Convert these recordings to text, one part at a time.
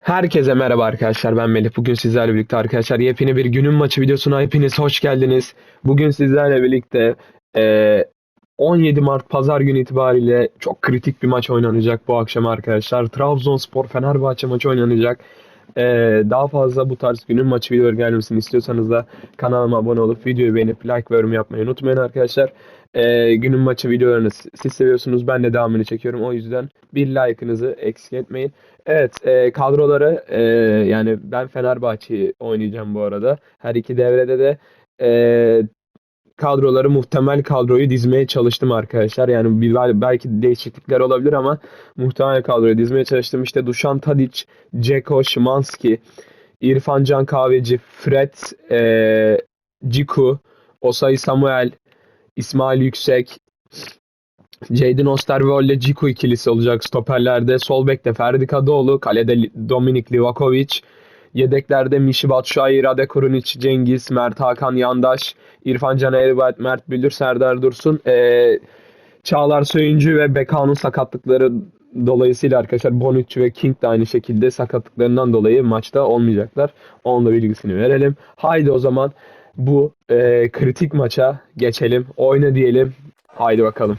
Herkese merhaba arkadaşlar ben Melih. Bugün sizlerle birlikte arkadaşlar yepyeni bir günün maçı videosuna hepiniz hoş geldiniz. Bugün sizlerle birlikte eee, 17 Mart Pazar günü itibariyle çok kritik bir maç oynanacak bu akşam arkadaşlar. Trabzonspor Fenerbahçe maçı oynanacak. Eee, daha fazla bu tarz günün maçı videoları gelmesini istiyorsanız da kanalıma abone olup videoyu beğenip like ve yorum yapmayı unutmayın arkadaşlar. Eee, günün maçı videolarını siz seviyorsunuz ben de devamını çekiyorum o yüzden bir like'ınızı eksik etmeyin. Evet, e, kadroları e, yani ben Fenerbahçe'yi oynayacağım bu arada. Her iki devrede de e, kadroları muhtemel kadroyu dizmeye çalıştım arkadaşlar. Yani bir, belki değişiklikler olabilir ama muhtemel kadroyu dizmeye çalıştım. İşte Dušan Tadić, Dzeko, Szymanski, İrfan Can Kahveci, Fred, e, Ciku, Osayi Samuel, İsmail Yüksek, Jadon Osterwold'le Ciku ikilisi olacak stoperlerde. Sol bekte Ferdi Kadıoğlu, kalede Dominik Livakovic, yedeklerde Mişi Batshuayi, Rade Kurunic, Cengiz, Mert Hakan Yandaş, İrfan Can Erbay, Mert Bülür, Serdar Dursun, ee, Çağlar Söyüncü ve Beka'nın sakatlıkları dolayısıyla arkadaşlar Bonucci ve King de aynı şekilde sakatlıklarından dolayı maçta olmayacaklar. Onun da bilgisini verelim. Haydi o zaman bu ee, kritik maça geçelim. Oyna diyelim. Haydi bakalım.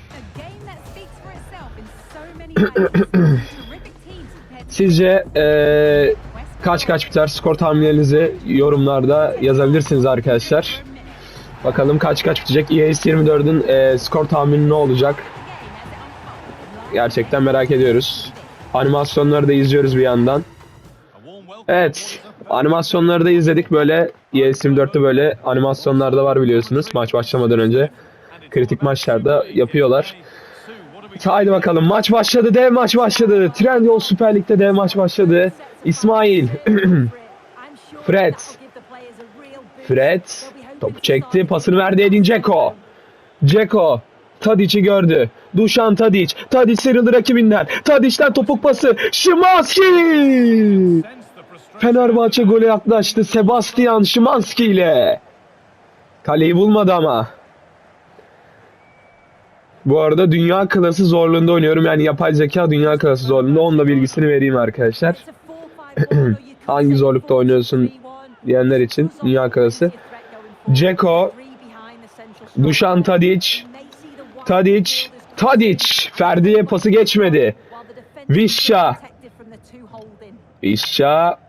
Sizce eee, kaç kaç biter skor tahminlerinizi yorumlarda yazabilirsiniz arkadaşlar. Bakalım kaç kaç bitecek. EAS 24'ün eee, skor tahmini ne olacak? Gerçekten merak ediyoruz. Animasyonları da izliyoruz bir yandan. Evet, animasyonları da izledik böyle. EAS 24'te böyle animasyonlar da var biliyorsunuz maç başlamadan önce. Kritik maçlarda yapıyorlar. Haydi bakalım maç başladı dev maç başladı. Trendyol Süper Lig'de dev maç başladı. İsmail. Fred. Fred topu çekti pasını verdi Edin Dzeko. Dzeko Tadic'i gördü. Dušan Tadic. Tadic sıyrıldı rakibinden. Tadic'ten topuk pası. Şimanski! Fenerbahçe gole yaklaştı. Sebastian Şimanski ile. Kaleyi bulmadı ama. Bu arada dünya klası zorluğunda oynuyorum. Yani yapay zeka dünya klası zorluğunda. Onun da bilgisini vereyim arkadaşlar. Hangi zorlukta oynuyorsun diyenler için dünya klası. Dzeko, Dušan Tadic, Tadic, Tadic. Ferdi'ye pası geçmedi. Visca. Visca.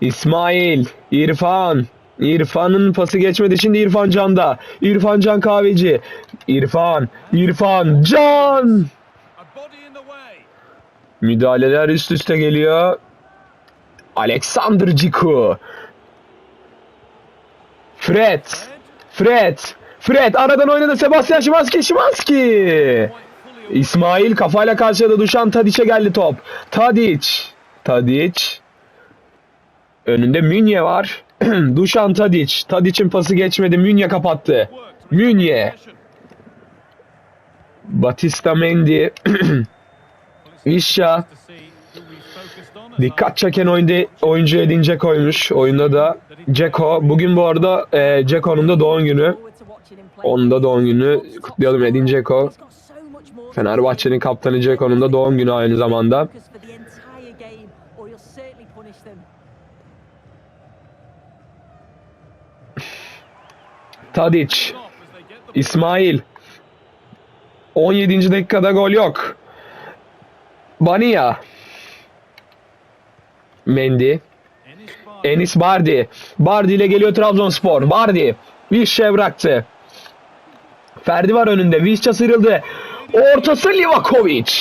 İsmail, İrfan. İrfan'ın pası geçmedi. Şimdi İrfan Can'da. İrfan Can Kahveci. İrfan, İrfan Can. Müdahaleler üst üste geliyor. Alexander Ciku. Fred. Fred. Fred aradan oynadı Sebastian Szymanski. Szymanski. İsmail kafayla karşıladı. Dušan Tadic'e geldi top. Tadic. Tadic. Önünde Münye var. Dušan Tadic. Tadic'in pası geçmedi. Münye kapattı. Münye. Batista Mendy. Visca. Dikkat çeken oyuncu, oyuncu Edin Dzeko'ymuş. Oyunda da Dzeko. Bugün bu arada e, Dzeko'nun da doğum günü. Onun da doğum günü. Kutlayalım Edin Dzeko. Fenerbahçe'nin kaptanı Dzeko'nun da doğum günü aynı zamanda. Tadic. İsmail. 17. dakikada gol yok. Bania. Mendy. Enis Bardi. Bardi ile geliyor Trabzonspor. Bardi. Vişçe bıraktı. Ferdi var önünde. Vişçe sıyrıldı. Ortası Livakovic.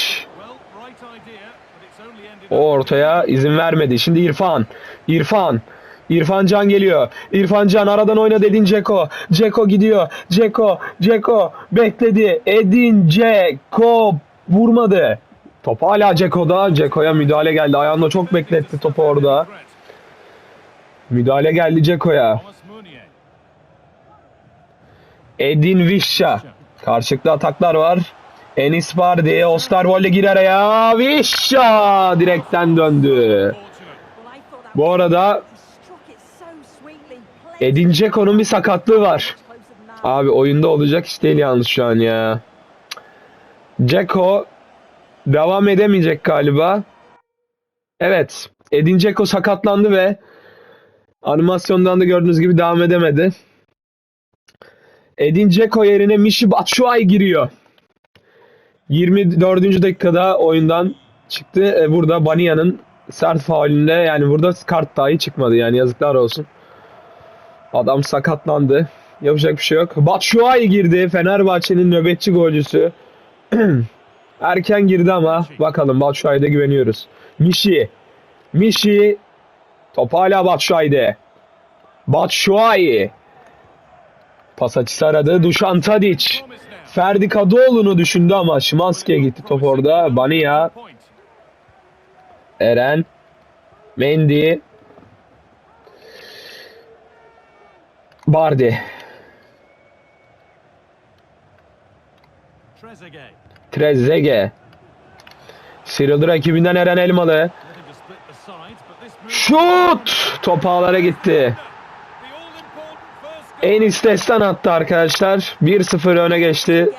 O ortaya izin vermedi. Şimdi İrfan. İrfan. İrfan Can geliyor. İrfan Can aradan oynadı Edin Dzeko. Dzeko gidiyor. Dzeko. Dzeko bekledi. Edin Dzeko vurmadı. Top hala Dzeko'da. Dzeko'ya müdahale geldi. Ayağında çok bekletti topu orada. Müdahale geldi Dzeko'ya. Edin Visca. Karşılıklı ataklar var. Enis Bardi. Osterwold'e gir araya. Visca direkten döndü. Bu arada Edin Dzeko'nun bir sakatlığı var. Abi oyunda olacak iş değil yalnız şu an ya. Ceko devam edemeyecek galiba. Evet. Edin Dzeko sakatlandı ve animasyondan da gördüğünüz gibi devam edemedi. Edin Dzeko yerine Michy Batshuayi giriyor. 24. dakikada oyundan çıktı. E, burada Bania'nın sert faulünde yani burada kart dahi çıkmadı yani yazıklar olsun. Adam sakatlandı. Yapacak bir şey yok. Batshuayi girdi. Fenerbahçe'nin nöbetçi golcüsü. Erken girdi ama bakalım Batshuayi'de güveniyoruz. Mişi. Mişi. Top hala Batshuayi'de. Batshuayi. Pas açısı aradı. Dušan Tadić. Ferdi Kadıoğlu'nu düşündü ama Şimanski'ye gitti top orada. Bania. Eren. Mendy. Bardi. Trezeguet. Sıyrıldı rakibinden Eren Elmalı. Şut! Top ağlara gitti. Enis Destan attı arkadaşlar. 1-0 öne geçti.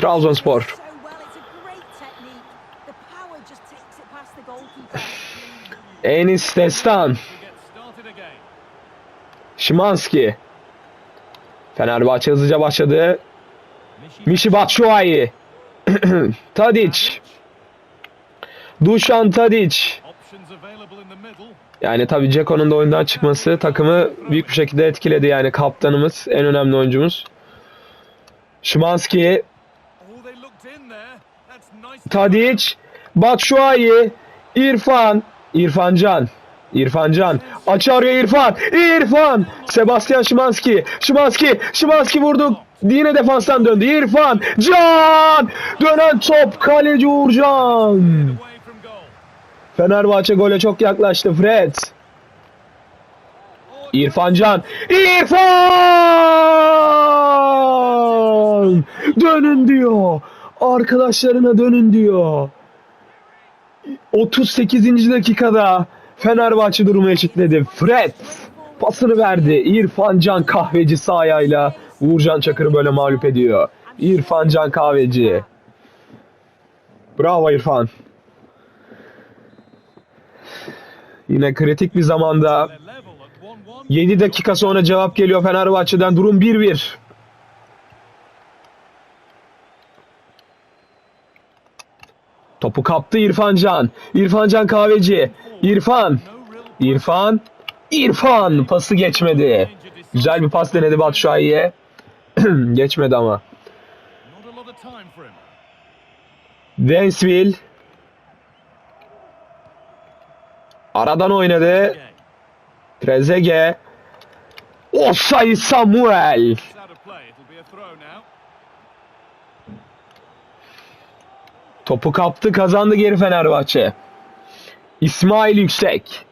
Trabzonspor. Enis Destan. Şimanski. Fenerbahçe hızlıca başladı. Mişi Batshuayi. Tadic. Dušan Tadic. Yani tabii Ceko'nun da oyundan çıkması takımı büyük bir şekilde etkiledi. Yani kaptanımız, en önemli oyuncumuz. Şimanski. Tadic, Batshuayi, İrfan, İrfan Can. İrfan Can. Açı arıyor İrfan. İrfan. Sebastian Şimanski. Şimanski. Şimanski vurdu. Yine defanstan döndü. İrfan. Can. Dönen top. Kaleci Uğurcan. Fenerbahçe gole çok yaklaştı. Fred. İrfan Can. İrfan! Dönün diyor. Arkadaşlarına dönün diyor. 38. dakikada Fenerbahçe durumu eşitledi. Fred pasını verdi. İrfan Can Kahveci sağ Uğurcan Çakır'ı böyle mağlup ediyor. İrfan Can Kahveci. Bravo İrfan. Yine kritik bir zamanda They're level at 1-1. 7 dakika sonra cevap geliyor Fenerbahçe'den. Durum 1-1. Topu kaptı İrfan Can. İrfan Can Kahveci. İrfan. İrfan. İrfan. Pası geçmedi. Güzel bir pas denedi Batshuayi'ye. geçmedi ama. Densville. Aradan oynadı. Again. Trezeguet. Osay Samuel. Topu kaptı kazandı geri Fenerbahçe. İsmail Yüksek.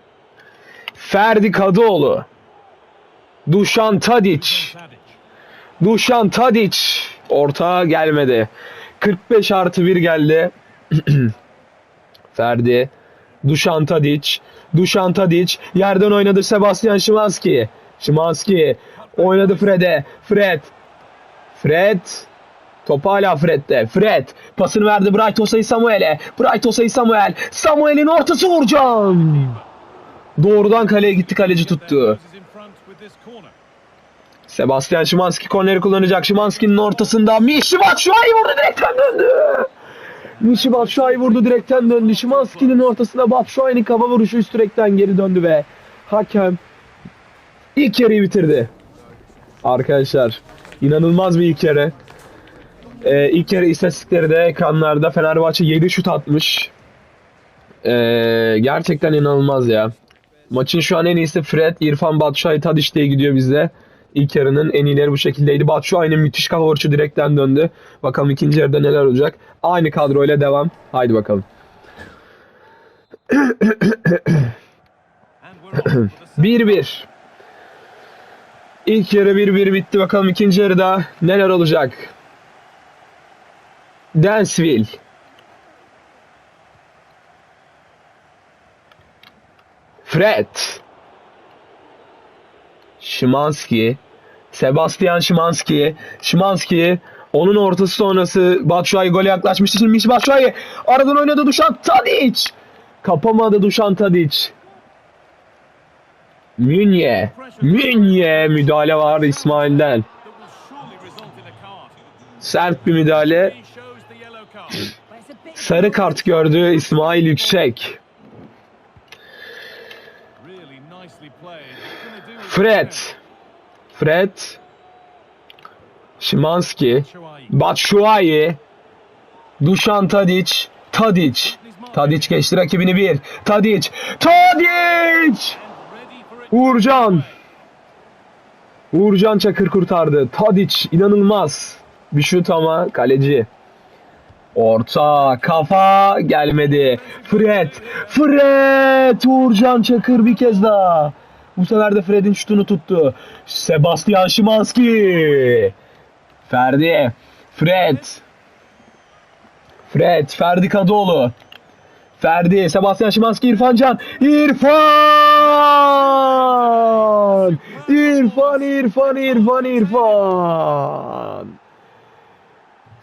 Ferdi Kadıoğlu. Tadić. Tadic. Dušan Tadić. Orta gelmedi. 45 artı 1 geldi. Ferdi. Dušan Tadić. Dušan Tadić. Yerden oynadı Sebastian Szymanski. Szymanski. Oynadı Fred'e. Fred. Fred. Top hala Fred'de. Fred. Pasını verdi Bright Osay Samuel'e. Bright Osay Samuel. Samuel'in ortası vuracağım. Doğrudan kaleye gitti kaleci tuttu. Sebastian Szymanski korneri kullanacak. Szymanski'nin ortasında Mişi Batshuayi vurdu direkten döndü. Mişi Batshuayi vurdu direkten döndü. Szymanski'nin ortasında Batshuayi'nin kafa vuruşu üst direkten geri döndü ve hakem ilk yarıyı bitirdi. Arkadaşlar inanılmaz bir ilk yarı. Ee, ilk yarı istatistikleri de ekranlarda Fenerbahçe 7 şut atmış. Ee, gerçekten inanılmaz ya. Maçın şu an en iyisi Fred, İrfan Batshuayi, Tadic diye gidiyor bizde. İlk yarının en iyileri bu şekildeydi. Batshuayi'nin müthiş kafa direkten döndü. Bakalım ikinci yarıda neler olacak. Aynı kadroyla devam. Haydi bakalım. Second 1-1. İlk yarı 1-1 bitti. Bakalım ikinci yarıda neler olacak. Dansville. Fred. Szymanski. Sebastian Szymanski. Szymanski onun ortası sonrası Batshuayi gole yaklaşmıştı. Şimdi Michi Batshuayi aradan oynadı Dušan Tadić. Kapamadı Dušan Tadić. Münye. Münye müdahale var İsmail'den. Sert bir müdahale. Sarı kart gördü İsmail Yüksek. Fred. Fred. Szymanski. Batshuayi. Dušan Tadić. Tadić. Tadić geçti rakibini bir. For it. Uğurcan. Uğurcan Çakır kurtardı. Tadić inanılmaz. Bir şut ama kaleci. Orta kafa gelmedi. Fred. Fred. Uğurcan Çakır bir kez daha. Bu sefer de Fred'in şutunu tuttu. Sebastian Szymanski. Ferdi. Fred. Fred. Ferdi Kadıoğlu. Ferdi, Sebastian Szymanski, İrfan Can. İrfan! İrfan, İrfan, İrfan, İrfan.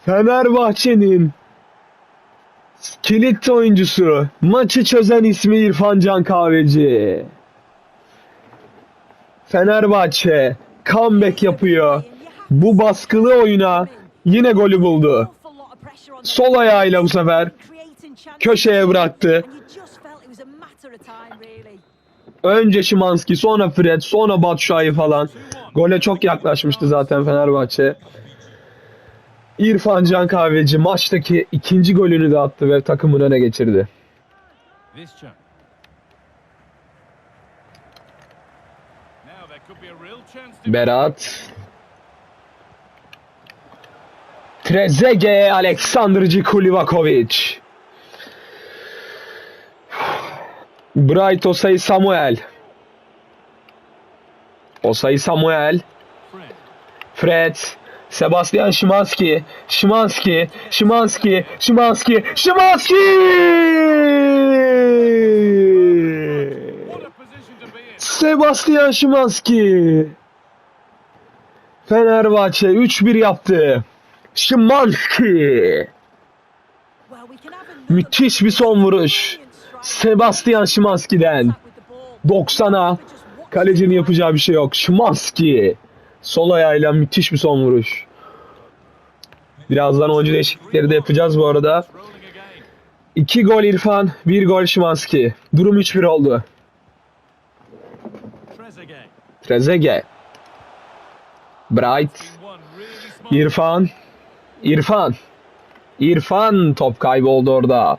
Fenerbahçe'nin kilit oyuncusu, maçı çözen ismi İrfan Can Kahveci. Fenerbahçe comeback yapıyor. Bu baskılı oyuna yine golü buldu. Sol ayağıyla bu sefer köşeye bıraktı. Önce Şimanski, sonra Fred, sonra Batshuayi falan. Gole çok yaklaşmıştı zaten Fenerbahçe. İrfan Can Kahveci maçtaki ikinci golünü de attı ve takımın öne geçirdi. Berat. Trezeguet, Aleksandr Kulivakovic. Bright Osay Samuel. Osay Samuel. Fred. Sebastian a position to be in. Sebastian Szymanski. Fenerbahçe 3-1 yaptı. Another Müthiş bir son vuruş. Sebastian ball. 90'a kalecinin yapacağı bir şey yok. Szymanski. Sol ayağıyla müthiş bir son vuruş. Birazdan oyuncu değişiklikleri de yapacağız bu arada. Rolling again. 2 gol İrfan, 1 gol Szymanski. Durum 3-1 oldu. Trezeguet. Bright. İrfan. İrfan. İrfan top kayboldu orada.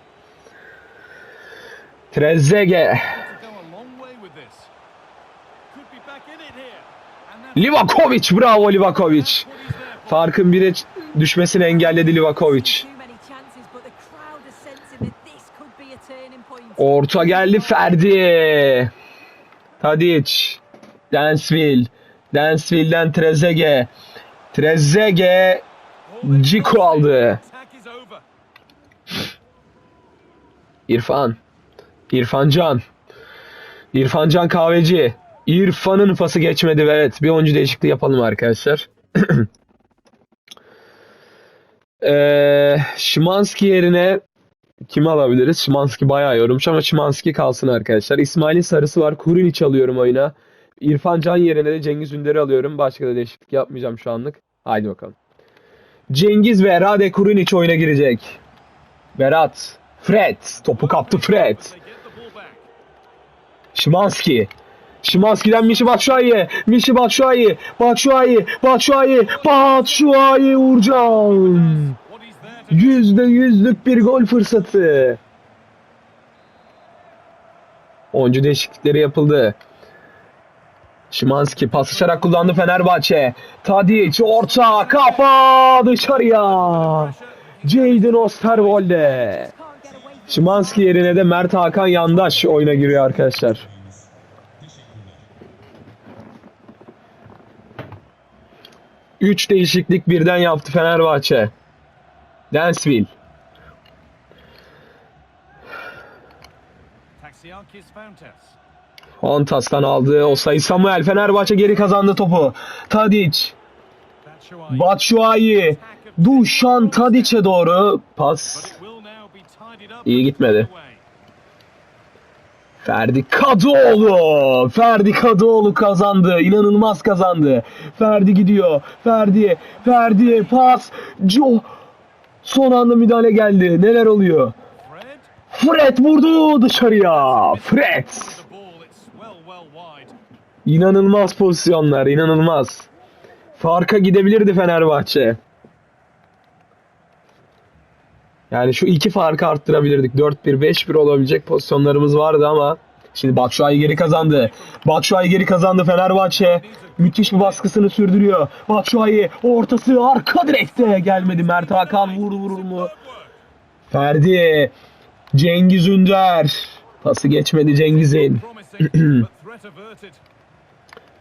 Trezeguet. Livakovic. Bravo Livakovic. Farkın bire düşmesini engelledi Livakovic. Orta geldi Ferdi. Tadic. Dansville. Dansville'den Trezeguet. Trezeguet Ciku aldı. İrfan. İrfan Can. İrfan Can Kahveci. İrfan'ın pası geçmedi ve evet bir oyuncu değişikliği yapalım arkadaşlar. Eee Şimanski yerine kimi alabiliriz? Şimanski bayağı yorulmuş ama Şimanski kalsın arkadaşlar. İsmail'in sarısı var. Kurunic alıyorum oyuna. İrfan Can yerine de Cengiz Ünder'i alıyorum. Başka da değişiklik yapmayacağım şu anlık. Haydi bakalım. Cengiz ve Rade Kurunic oyuna girecek. Berat. Fred. Topu kaptı Fred. Şimanski. Şimanski'den Mişi Batshuayi. Mişi Batshuayi. Batshuayi. Batshuayi. Batshuayi Uğurcan. Yüzde yüzlük bir gol fırsatı. Oyuncu değişiklikleri yapıldı. Şimanski pas açarak kullandı Fenerbahçe. Tadic orta kafa dışarıya. Jadon Osterwolde. Şimanski yerine de Mert Hakan Yandaş oyuna giriyor arkadaşlar. Üç değişiklik birden yaptı Fenerbahçe. Fountas. Antas'tan aldı. O sayı Samuel. Fenerbahçe geri kazandı topu. Tadic. Batshuayi. Dušan Tadic'e doğru. Pas. İyi gitmedi. Ferdi Kadıoğlu. Ferdi Kadıoğlu kazandı. İnanılmaz kazandı. Ferdi gidiyor. Ferdi. Ferdi. Pas. Jo. Son anda müdahale geldi. Neler oluyor? Fred. Vurdu dışarıya. Fred. İnanılmaz pozisyonlar. inanılmaz. Farka gidebilirdi Fenerbahçe. Yani şu iki farkı arttırabilirdik. 4-1, 5-1 olabilecek pozisyonlarımız vardı ama şimdi Batshuayi geri kazandı. Batshuayi geri kazandı Fenerbahçe. Müthiş bir baskısını sürdürüyor. Batshuayi ortası arka direkte gelmedi. Mert Hakan vur vurur mu? Ferdi. Cengiz Ünder. Pası geçmedi Cengiz'in.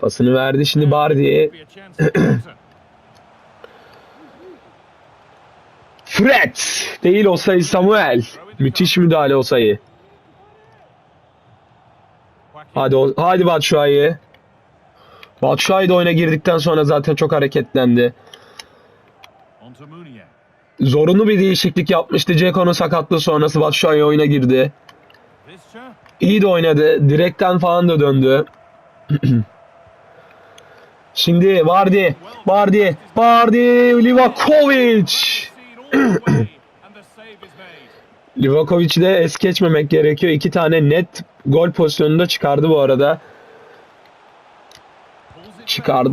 Pasını verdi şimdi Bardi. Fred değil o sayı Samuel. Müthiş müdahale o sayı. Hadi hadi Batshuayi. Batshuayi de oyuna girdikten sonra zaten çok hareketlendi. Zorunlu bir değişiklik yapmıştı. Ceko'nun sakatlığı sonrası Batshuayi oyuna girdi. İyi de oynadı. Direkten falan da döndü. Şimdi Vardy, Vardy, Vardy, Livakovic. Livakovic'i de es geçmemek gerekiyor. İki tane net gol pozisyonunda çıkardı bu arada. Çıkardı.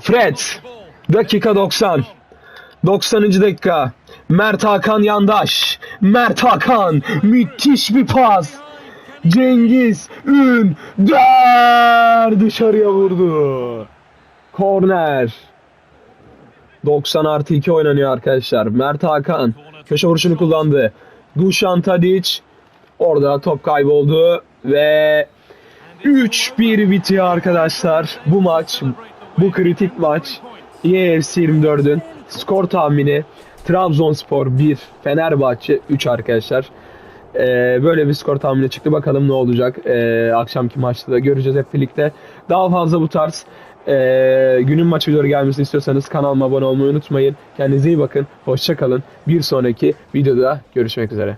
Fred. Dakika 90. 90. dakika. Mert Hakan yandaş. Mert Hakan. Müthiş bir pas. Cengiz Ünder dışarıya vurdu. Korner. 90 artı 2 oynanıyor arkadaşlar. Mert Hakan köşe vuruşunu kullandı. Dušan Tadic orada top kayboldu ve 3-1 bitiyor arkadaşlar. Bu maç, bu kritik maç. EFC 24'ün skor tahmini Trabzonspor 1, Fenerbahçe 3 arkadaşlar. Ee, böyle bir skor tahmini çıktı. Bakalım ne olacak. Ee, akşamki maçta da göreceğiz hep birlikte. Daha fazla bu tarz ee, günün maç videoları gelmesini istiyorsanız kanalıma abone olmayı unutmayın. Kendinize iyi bakın. Hoşçakalın. Bir sonraki videoda görüşmek üzere.